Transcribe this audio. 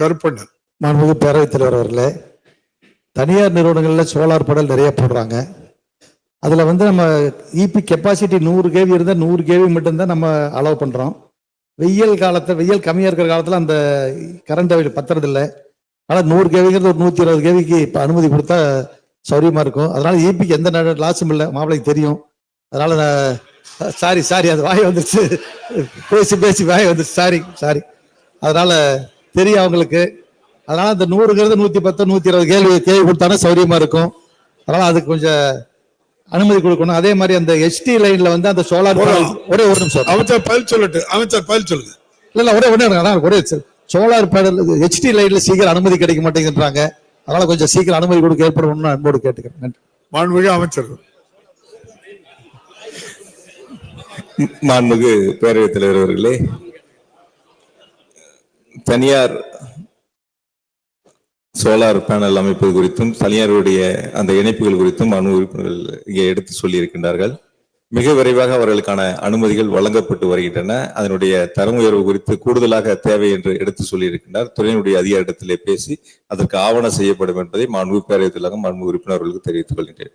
கருப்பண்ணன். மாண்புமிகு பேரவைத் தலைவர் அவர்களே தனியார் நிறுவனங்களில் சோலார் படல் நிறைய போடுறாங்க. அதில் வந்து நம்ம இபி கெப்பாசிட்டி நூறு கேவி இருந்தால் நூறு கேவி மட்டும்தான் நம்ம அலோவ் பண்ணுறோம் வெயில் காலத்தில் வெயில் கம்மியாக இருக்கிற காலத்தில் அந்த கரண்ட் அவைல் பத்துறதில்ல. ஆனால் நூறு கேவிங்கிறது ஒரு நூற்றி இருபது கேவிக்கு இப்போ அனுமதி கொடுத்தா சௌரியமாக இருக்கும். அதனால இபிக்கு எந்த லாஸும் இல்லை. மாப்பிளைக்கு தெரியும். அதனால நான் சாரி சாரி அது வாய் வந்துருச்சு. பேசி பேசி வாய் வந்துருச்சு. சாரி சாரி அதனால தெரியும் அவங்களுக்கு. அதனால அந்த நூறுங்கிறது நூத்தி பத்து நூத்தி இருபது கேள்வி கேள்வி கொடுத்தானே சௌரியமா இருக்கும். அதனால அதுக்கு கொஞ்சம் அனுமதி கொடுக்கணும். அதே மாதிரி அந்த எஸ்டி லைன்ல வந்து அந்த சோலார் ஒரே ஒரு நிமிஷம். அமைச்சர் பதில் சொல்லட்டு. அமைச்சர் பதில் சொல்லுங்க. இல்ல இல்ல ஒரே ஒரே அதான் ஒரே சோலார் பேனல் ஹெச்டி லைன்ல சீக்கிரம் அனுமதி கிடைக்க மாட்டேங்குன்றாங்க அதனால கொஞ்சம் சீக்கிரம் அனுமதி கொடுக்க ஏற்படணும்னு அன்போடு கேட்டுக்கிறேன். நன்றி. மாண்புமிகு அமைச்சர். மாண்புமிகு பேரவைத் தலைவர் அவர்களே தனியார் சோலார் பேனல் அமைப்பு குறித்தும் தனியாருடைய அந்த இணைப்புகள் குறித்தும் அணு உறுப்பினர்கள் இங்கே எடுத்து சொல்லியிருக்கின்றார்கள். மிக விரைவாக அவர்களுக்கான அனுமதிகள் வழங்கப்பட்டு வருகின்றன. அதனுடைய தரம் உயர்வு குறித்து கூடுதலாக தேவை என்று எடுத்து சொல்லியிருக்கின்றார். துறையினுடைய அதிகாரத்திலே பேசி அதற்கு ஆவணம் செய்யப்படும் என்பதை மாண்பு பேரவைத் தலைவர் மாண்பு உறுப்பினர்களுக்கு தெரிவித்துக் கொள்கின்றேன்.